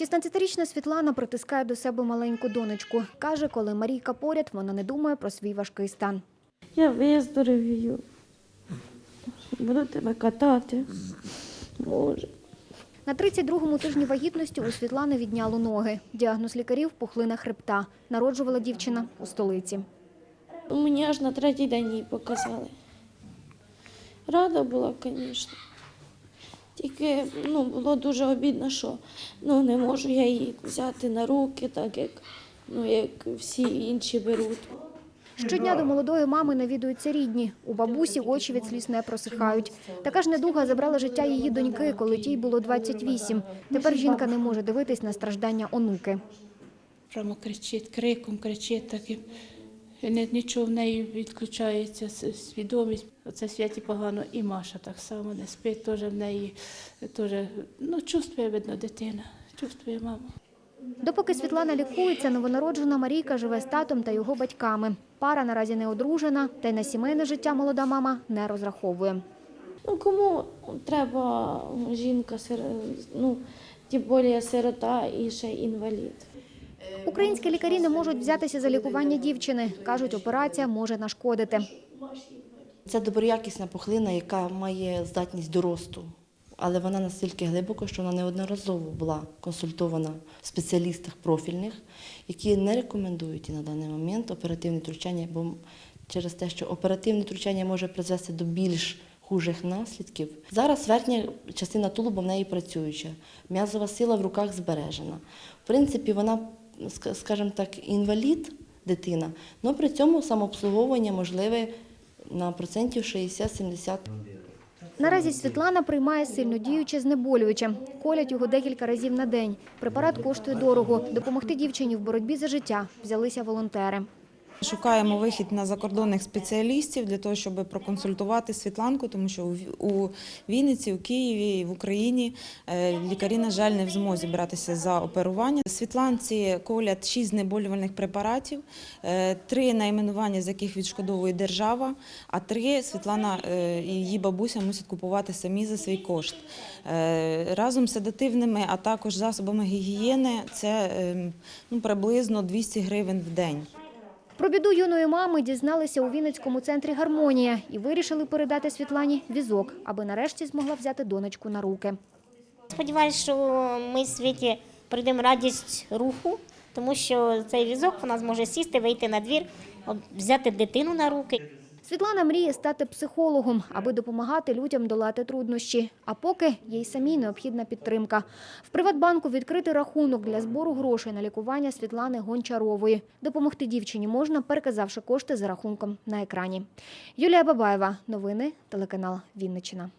16-річна Світлана притискає до себе маленьку донечку. Каже, коли Марійка поряд, вона не думає про свій важкий стан. Я виздоровію. Буду тебе катати. Боже. На 32-му тижні вагітності у Світлани відняло ноги. Діагноз лікарів – пухлина хребта. Народжувала дівчина у столиці. Мені аж на третій день її показали. Рада була, звісно. Тільки ну, було дуже обідно, що ну, не можу я її взяти на руки, так як, ну, як всі інші беруть. Щодня до молодої мами навідуються рідні. У бабусі очі від сліз не просихають. Така ж недуга забрала життя її доньки, коли тій було 28. Тепер жінка не може дивитись на страждання онуки. Прямо кричить, криком кричить таким. Ні- Нічого в неї відключається свідомість. Оце святі погано, і Маша так само не спить, теж в неї теж, ну, чувствує, видно, дитина, чувствує маму. Допоки Світлана лікується, новонароджена Марійка живе з татом та його батьками. Пара наразі не одружена, та й на сімейне життя молода мама не розраховує. Ну, кому треба жінка, ну, тим більше сирота і ще інвалід. Українські лікарі не можуть взятися за лікування дівчини. Кажуть, операція може нашкодити. Це доброякісна пухлина, яка має здатність до росту, але вона настільки глибоко, що вона неодноразово була консультована в спеціалістах профільних, які не рекомендують на даний момент оперативне втручання, бо через те, що оперативне втручання може призвести до більш хужих наслідків. Зараз верхня частина тулуба в неї працююча, м'язова сила в руках збережена. В принципі, вона, скажімо так, інвалід, дитина, але при цьому самообслуговування можливе на процентів 60-70. Наразі Світлана приймає сильно діюче знеболююче. Колять його декілька разів на день. Препарат коштує дорого. Допомогти дівчині в боротьбі за життя взялися волонтери. Шукаємо вихід на закордонних спеціалістів для того, щоб проконсультувати Світланку, тому що у Вінниці, у Києві, в Україні е, лікарі, на жаль, не в змозі братися за оперування. Світланці колять шість знеболювальних препаратів, е, три найменування з яких відшкодовує держава, а три Світлана е, і її бабуся мусять купувати самі за свій кошт. Разом з седативними, а також засобами гігієни це е, ну, приблизно 200 гривень в день. Про біду юної мами дізналися у Вінницькому центрі «Гармонія» і вирішили передати Світлані візок, аби нарешті змогла взяти донечку на руки. Сподіваюся, що ми світі прийдемо радість руху, тому що цей візок вона зможе сісти, вийти на двір, взяти дитину на руки. Світлана мріє стати психологом, аби допомагати людям долати труднощі. А поки їй самій необхідна підтримка. В Приватбанку відкрити рахунок для збору грошей на лікування Світлани Гончарової. Допомогти дівчині можна, переказавши кошти за рахунком на екрані. Юлія Бабаєва. Новини. Телеканал Вінниччина.